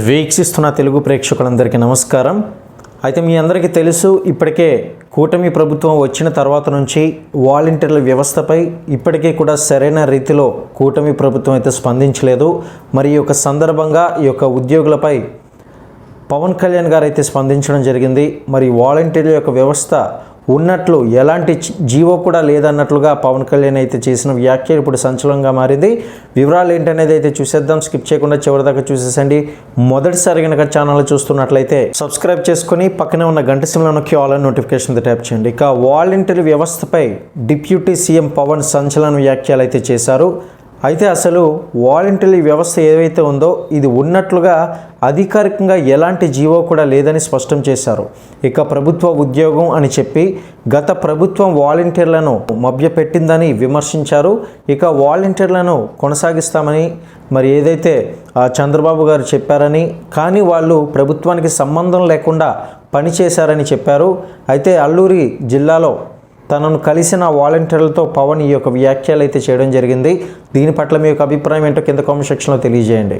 వీక్షిస్తున్న తెలుగు ప్రేక్షకులందరికీ నమస్కారం. అయితే మీ అందరికీ తెలుసు ఇప్పటికే కూటమి ప్రభుత్వం వచ్చిన తర్వాత నుంచి వాలంటీర్ల వ్యవస్థపై ఇప్పటికీ కూడా సరైన రీతిలో కూటమి ప్రభుత్వం అయితే స్పందించలేదు. మరి ఈ యొక్క సందర్భంగా ఈ యొక్క ఉద్యోగులపై పవన్ కళ్యాణ్ గారు అయితే స్పందించడం జరిగింది. మరి వాలంటీర్ల యొక్క వ్యవస్థ ఉన్నట్లు ఎలాంటి జీవో కూడా లేదన్నట్లుగా పవన్ కళ్యాణ్ అయితే చేసిన వ్యాఖ్యలు ఇప్పుడు సంచలనంగా మారింది. వివరాలు ఏంటనేది అయితే చూసేద్దాం. స్కిప్ చేయకుండా చివరిదాకా చూసేసండి. మొదటిసారి కనుక ఛానల్ చూస్తున్నట్లయితే సబ్స్క్రైబ్ చేసుకుని పక్కనే ఉన్న గంట సిమ్లో నొక్కి ఆల్ నోటిఫికేషన్ ట్యాప్ చేయండి. ఇక వాలంటీర్ వ్యవస్థపై డిప్యూటీ సీఎం పవన్ సంచలన వ్యాఖ్యలు అయితే చేశారు. అయితే అసలు వాలంటరీ వ్యవస్థ ఏదైతే ఉందో ఇది ఉన్నట్లుగా అధికారికంగా ఎలాంటి జీవో కూడా లేదని స్పష్టం చేశారు. ఇక ప్రభుత్వ ఉద్యోగం అని చెప్పి గత ప్రభుత్వం వాలంటీర్లను మభ్యపెట్టిందని విమర్శించారు. ఇక వాలంటీర్లను కొనసాగిస్తామని మరి ఏదైతే చంద్రబాబు గారు చెప్పారని కానీ వాళ్ళు ప్రభుత్వానికి సంబంధం లేకుండా పనిచేశారని చెప్పారు. అయితే అల్లూరి జిల్లాలో తనను కలిసిన వాలంటీర్లతో పవన్ ఈ యొక్క వ్యాఖ్యలు అయితే చేయడం జరిగింది. దీని పట్ల మీ యొక్క అభిప్రాయం ఏంటో కింద కామెంట్ సెక్షన్లో తెలియజేయండి.